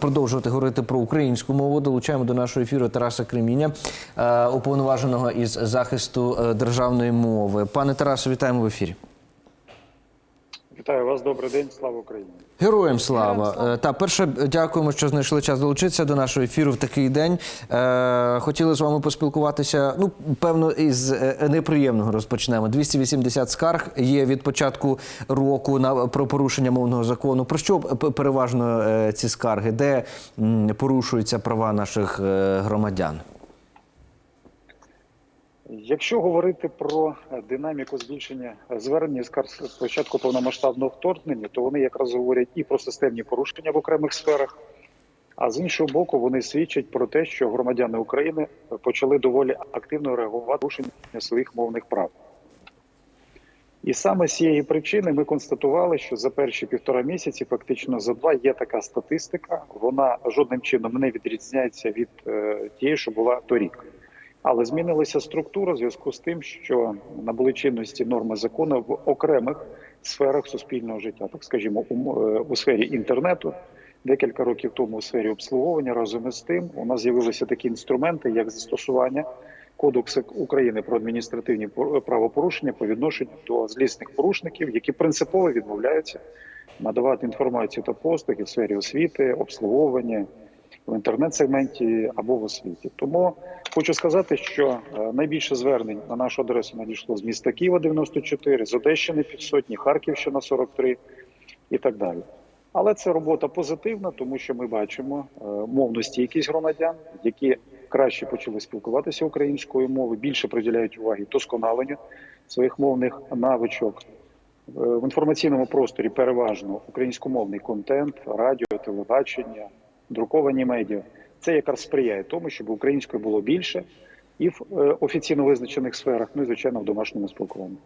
Продовжувати говорити про українську мову. Долучаємо до нашого ефіру Тараса Креміня, е, уповноваженого із захисту е, державної мови. Пане Тарасу, вітаємо в ефірі. Вітаю вас, добрий день, слава Україні. Героям слава! Е, Та перше, дякуємо, що знайшли час долучитися до нашого ефіру в такий день. Е, хотіли з вами поспілкуватися. Ну, певно, із е, неприємного розпочнемо. 280 скарг є від початку року на про порушення мовного закону. Про що переважно ці скарги? Де порушуються права наших громадян? Якщо говорити про е, динаміку збільшення звернень скарг з початку повномасштабного вторгнення, то вони якраз говорять і про системні порушення в окремих сферах. А з іншого боку, вони свідчать про те, що громадяни України почали доволі активно реагувати порушення своїх мовних прав. І саме з цієї причини ми констатували, що за перші півтора місяці, фактично за два, є така статистика. Вона жодним чином не відрізняється від е, тієї, що була торік. Але змінилася структура в зв'язку з тим, що набули чинності норми закону в окремих сферах суспільного життя, так скажімо, у, е, у сфері інтернету. Декілька років тому у сфері обслуговування разом із тим у нас з'явилися такі інструменти, як застосування Кодексу України про адміністративні правопорушення по відношенню до злісних порушників, які принципово відмовляються надавати інформацію та послуги в сфері освіти, обслуговування в інтернет-сегменті або в освіті. Тому хочу сказати, що е, найбільше звернень на нашу адресу надійшло з міста Києва 94, з Одещини півсотні, Харківщина 43 і так далі. Але це робота позитивна, тому що ми бачимо е, мовну стійкість громадян, які краще почали спілкуватися українською мовою, більше приділяють уваги досконаленню своїх мовних навичок. Е, В інформаційному просторі переважно українськомовний контент, радіо, телебачення, друковані медіа. Це якраз сприяє тому, щоб українською було більше і в е, офіційно визначених сферах, ну і звичайно в домашньому спілкуванні.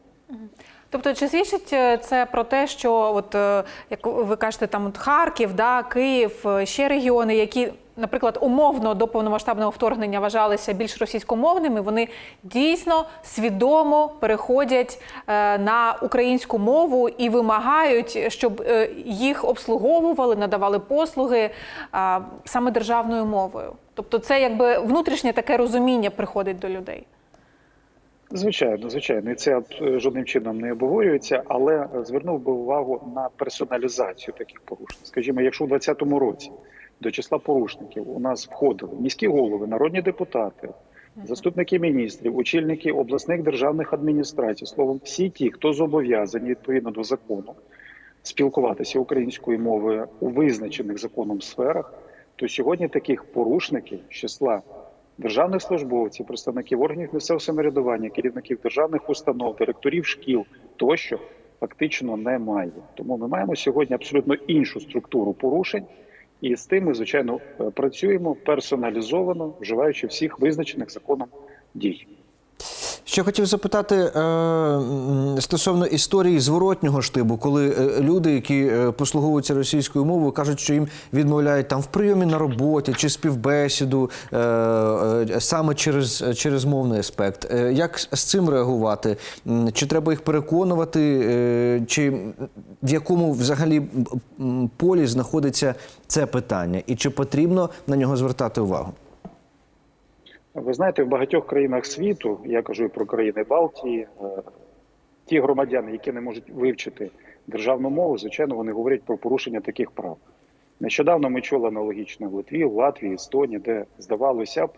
Тобто, чи свідчить е, це про те, що от е, як ви кажете, там от Харків, да, Київ, ще регіони, які, наприклад, умовно до повномасштабного вторгнення вважалися більш російськомовними, вони дійсно свідомо переходять е, на українську мову і вимагають, щоб е, їх обслуговували, надавали послуги е, саме державною мовою. Тобто, це якби внутрішнє таке розуміння приходить до людей. Звичайно, звичайно, і це жодним чином не обговорюється, але звернув би увагу на персоналізацію таких порушень. Скажімо, якщо у 2020 році до числа порушників. У нас входили міські голови, народні депутати, заступники міністрів, очільники обласних державних адміністрацій, словом, всі ті, хто зобов'язані відповідно до закону спілкуватися українською мовою у визначених законом сферах, то сьогодні таких порушників з числа державних службовців, представників органів місцевого самоврядування, керівників державних установ, директорів шкіл тощо фактично немає. Тому ми маємо сьогодні абсолютно іншу структуру порушень, і з тим ми звичайно е, працюємо персоналізовано, вживаючи всіх визначених законом дій. Ще хотів запитати е, стосовно історії зворотнього штибу, коли е, люди, які е, послуговуються російською мовою, кажуть, що їм відмовляють там в прийомі на роботі чи співбесіду е, е, саме через, через мовний аспект. Як з цим реагувати? Чи треба їх переконувати, чи в якому взагалі полі знаходиться це питання, і чи потрібно на нього звертати увагу? Ви знаєте, в багатьох країнах світу, я кажу і про країни Балтії, е, ті громадяни, які не можуть вивчити державну мову, звичайно, вони говорять про порушення таких прав. Нещодавно ми чули аналогічно в Литві, в Латвії, Естонії, де здавалося б,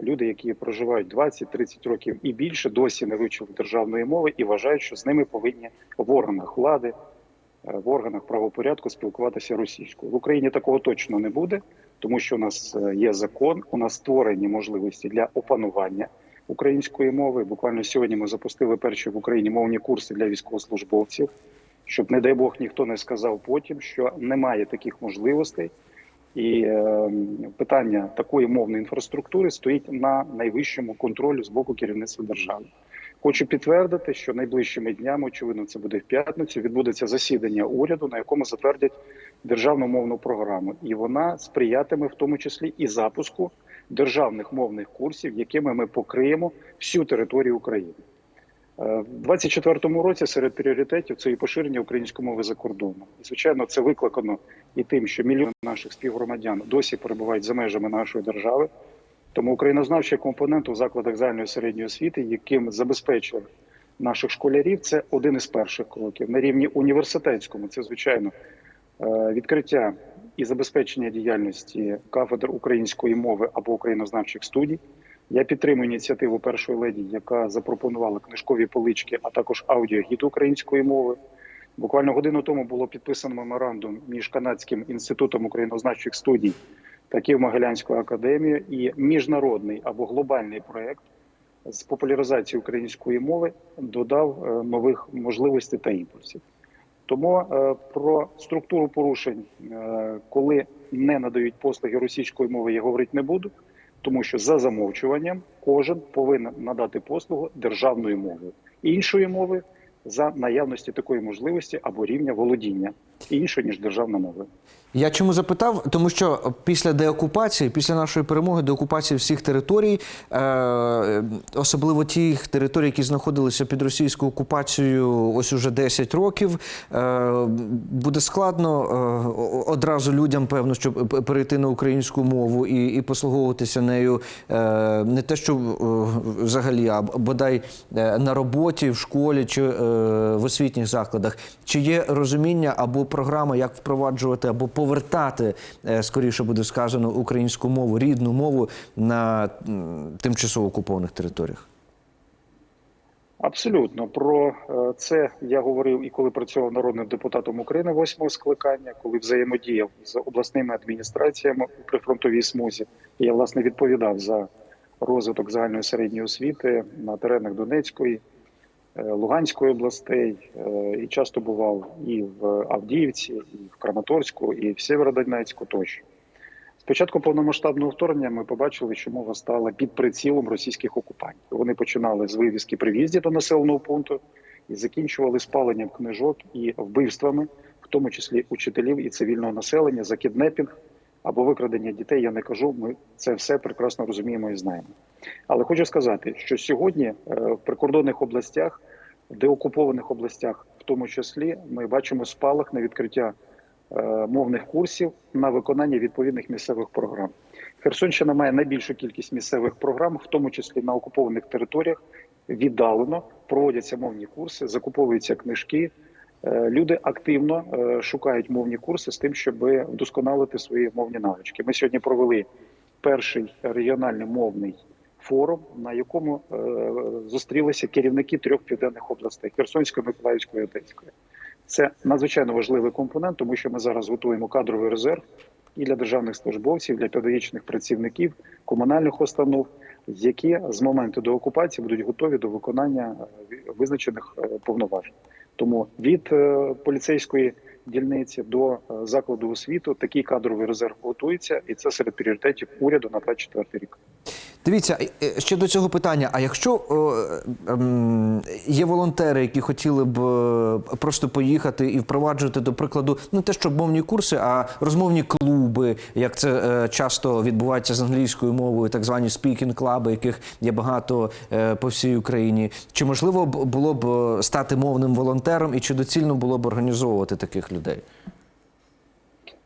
люди, які проживають 20-30 років і більше, досі не вивчили державної мови і вважають, що з ними повинні в органах влади, е, в органах правопорядку спілкуватися російською. В Україні такого точно не буде, тому що у нас е, є закон, у нас створені можливості для опанування української мови. Буквально сьогодні ми запустили перші в Україні мовні курси для військовослужбовців, щоб, не дай Бог, ніхто не сказав потім, що немає таких можливостей. І е, питання такої мовної інфраструктури стоїть на найвищому контролі з боку керівництва держави. Хочу підтвердити, що найближчими днями, очевидно, це буде в п'ятницю. Відбудеться засідання уряду, на якому затвердять державну мовну програму, і вона сприятиме в тому числі і запуску державних мовних курсів, якими ми покриємо всю територію України. Е, В 24-му році серед пріоритетів це і поширення української мови за кордоном. І звичайно, це викликано і тим, що мільйони наших співгромадян досі перебувають за межами нашої держави. Тому українознавчий компонент у закладах загальної середньої освіти, яким забезпечили наших школярів, це один із перших кроків. На рівні університетському це звичайно відкриття і забезпечення діяльності кафедр української мови або українознавчих студій. Я підтримую ініціативу першої леді, яка запропонувала книжкові полички, а також аудіогід української мови. Буквально годину тому було підписано меморандум між Канадським інститутом українознавчих студій та Києво-Могилянською академією і міжнародний або глобальний проект з популяризації української мови додав е, нових можливостей та імпульсів. Тому е, про структуру порушень, е, коли не надають послуги російської мови, я говорити не буду, тому що за замовчуванням кожен повинен надати послугу державною мовою іншої мови за наявності такої можливості або рівня володіння іншою ніж державна мова. Я чому запитав? Тому що після деокупації, після нашої перемоги, деокупації всіх територій, е, особливо тих територій, які знаходилися під російською окупацією ось уже 10 років, е, буде складно е, одразу людям, певно, щоб перейти на українську мову і, і послуговуватися нею е, не те, що е, взагалі, а бодай е, на роботі, в школі чи е, в освітніх закладах. Чи є розуміння або програма, як впроваджувати або повертати, е, скоріше буде сказано, українську мову, рідну мову на тимчасово окупованих територіях? Абсолютно про е, це я говорив і коли працював народним депутатом України восьмого скликання, коли взаємодіяв з обласними адміністраціями у прифронтовій смузі. Я власне відповідав за розвиток загальної середньої освіти на теренах Донецької, Луганської областей, е, і часто бував і в Авдіївці, і в Краматорську, і в Сєвєродонецьку тощо. Спочатку повномасштабного вторгнення ми побачили, що мова стала під прицілом російських окупантів. Вони починали з вивізки при в'їзді до населеного пункту і закінчували спаленням книжок і вбивствами, в тому числі учителів і цивільного населення, за кіднепінг або викрадення дітей. Я не кажу. Ми це все прекрасно розуміємо і знаємо. Але хочу сказати, що сьогодні е, в прикордонних областях, в деокупованих областях, в тому числі, ми бачимо спалах на відкриття е, мовних курсів на виконання відповідних місцевих програм. Херсонщина має найбільшу кількість місцевих програм, в тому числі на окупованих територіях, віддалено проводяться мовні курси, закуповуються книжки. Е, Люди активно е, шукають мовні курси з тим, щоб вдосконалити свої мовні навички. Ми сьогодні провели перший регіональний мовний форум, на якому е, зустрілися керівники трьох південних областей Херсонської, Миколаївської, Одеської. Це надзвичайно важливий компонент, тому що ми зараз готуємо кадровий резерв і для державних службовців, для педагогічних працівників, комунальних установ, які з моменту до окупації будуть готові до виконання визначених повноважень. Тому від е, поліцейської дільниці до е, закладу освіту такий кадровий резерв готується, і це серед пріоритетів уряду на 24 рік. Дивіться, е, ще до цього питання. А якщо е, ем, є волонтери, які хотіли б е, просто поїхати і впроваджувати, до прикладу, не те, щоб мовні курси, а розмовні клуби, як це е, часто відбувається з англійською мовою, так звані speaking клаби, яких є багато е, по всій Україні. Чи можливо було б е, стати мовним волонтером, і чи доцільно було б організовувати таких людей?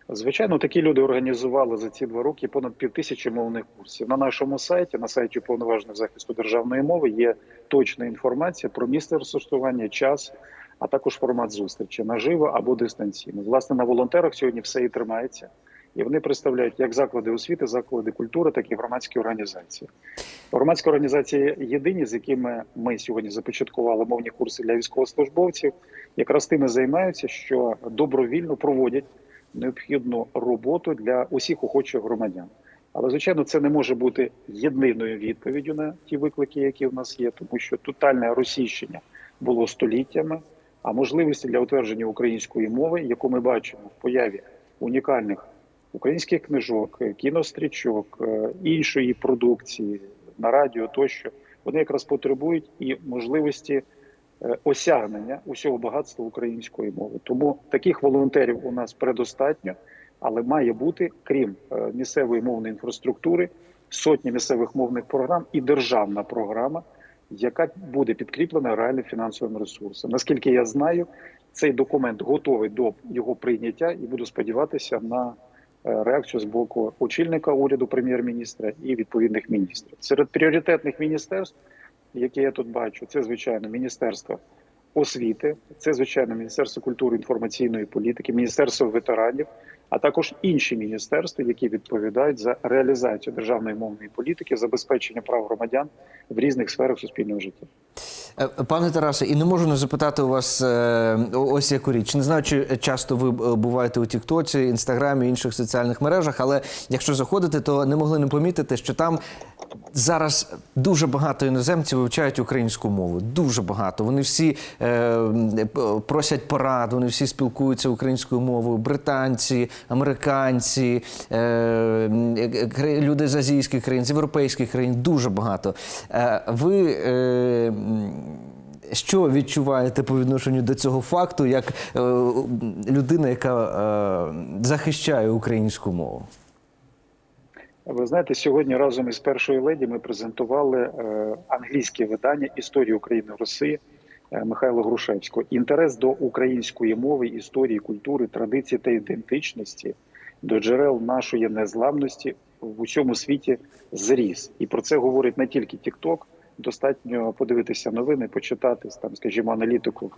Звичайно, такі люди організували за ці два роки понад півтисячі мовних курсів. На нашому сайті, на сайті повноваженого захисту державної мови, є точна інформація про місце розташування, час, а також формат зустрічі наживо або дистанційно. Власне, на волонтерах сьогодні все і тримається, і вони представляють як заклади освіти, заклади культури, так і громадські організації. Громадські організації єдині, з якими ми сьогодні започаткували мовні курси для військовослужбовців, якраз тими займаються, що добровільно проводять необхідну роботу для усіх охочих громадян. Але звичайно, це не може бути єдиною відповіддю на ті виклики, які в нас є, тому що тотальне російщення було століттями. А можливості для утвердження української мови, яку ми бачимо в появі унікальних українських книжок, кінострічок, е, іншої продукції на радіо, тощо вони якраз потребують і можливості осягнення усього багатства української мови. Тому таких волонтерів у нас предостатньо, але має бути, крім е, місцевої мовної інфраструктури, сотні місцевих мовних програм і державна програма, яка буде підкріплена реальним фінансовим ресурсом. Наскільки я знаю, цей документ готовий до його прийняття, і буду сподіватися на е, реакцію з боку очільника уряду прем'єр-міністра і відповідних міністрів. Серед пріоритетних міністерств, які я тут бачу, це звичайно міністерство освіти, це звичайно Міністерство культури інформаційної політики, Міністерство ветеранів, а також інші міністерства, які відповідають за реалізацію державної мовної політики, забезпечення прав громадян в різних сферах суспільного життя. Е, Пане Тарасе, і не можу не запитати у вас е, ось яку річ. Не знаю, чи часто ви е, буваєте у Тіктоці, Інстаграмі, інших соціальних мережах, але якщо заходите, то не могли не помітити, що там зараз дуже багато іноземців вивчають українську мову. Дуже багато. Вони всі е, просять порад, вони всі спілкуються українською мовою. Британці, американці, е, люди з азійських країн, з європейських країн дуже багато. Е, ви е, що відчуваєте по відношенню до цього факту, як е, людина, яка е, захищає українську мову? Ви знаєте, сьогодні разом із першою леді ми презентували е, англійське видання історії України в Росії е, Михайла Грушевського. Інтерес до української мови, історії, культури, традиції та ідентичності, до джерел нашої незламності в усьому світі зріс. І про це говорить не тільки TikTok, Достатньо подивитися новини, почитати там, скажімо, аналітику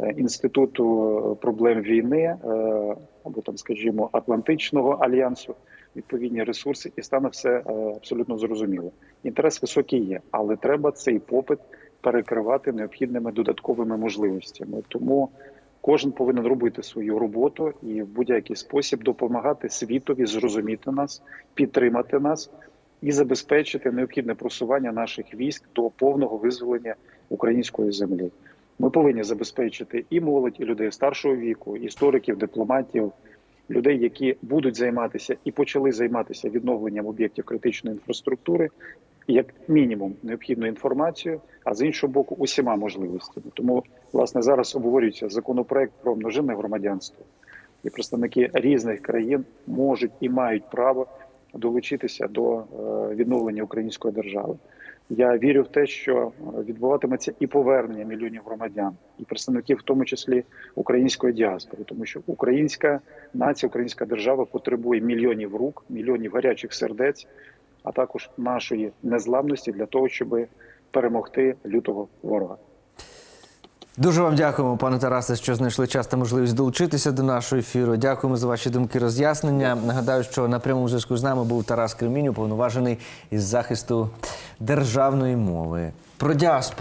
е, інституту проблем війни або там, скажімо, Атлантичного альянсу відповідні ресурси, і стане все е, абсолютно зрозуміло. Інтерес високий є, але треба цей попит перекривати необхідними додатковими можливостями. Тому кожен повинен робити свою роботу і в будь-який спосіб допомагати світові зрозуміти нас, підтримати нас і забезпечити необхідне просування наших військ до повного визволення української землі. Ми повинні забезпечити і молодь, і людей старшого віку, істориків, дипломатів, людей, які будуть займатися і почали займатися відновленням об'єктів критичної інфраструктури, як мінімум необхідну інформацію, а з іншого боку, усіма можливостями. Тому власне зараз обговорюється законопроект про множинне громадянство, і представники різних країн можуть і мають право долучитися до е, відновлення української держави. Я вірю в те, що відбуватиметься і повернення мільйонів громадян, і представників, в тому числі української діаспори, тому що українська нація, українська держава потребує мільйонів рук, мільйонів гарячих сердець, а також нашої незламності для того, щоб перемогти лютого ворога. Дуже вам дякуємо, пане Тарасе, що знайшли час та можливість долучитися до нашого ефіру. Дякуємо за ваші думки роз'яснення. Нагадаю, що на прямому зв'язку з нами був Тарас Кремінь, уповноважений із захисту державної мови. Про діаспору.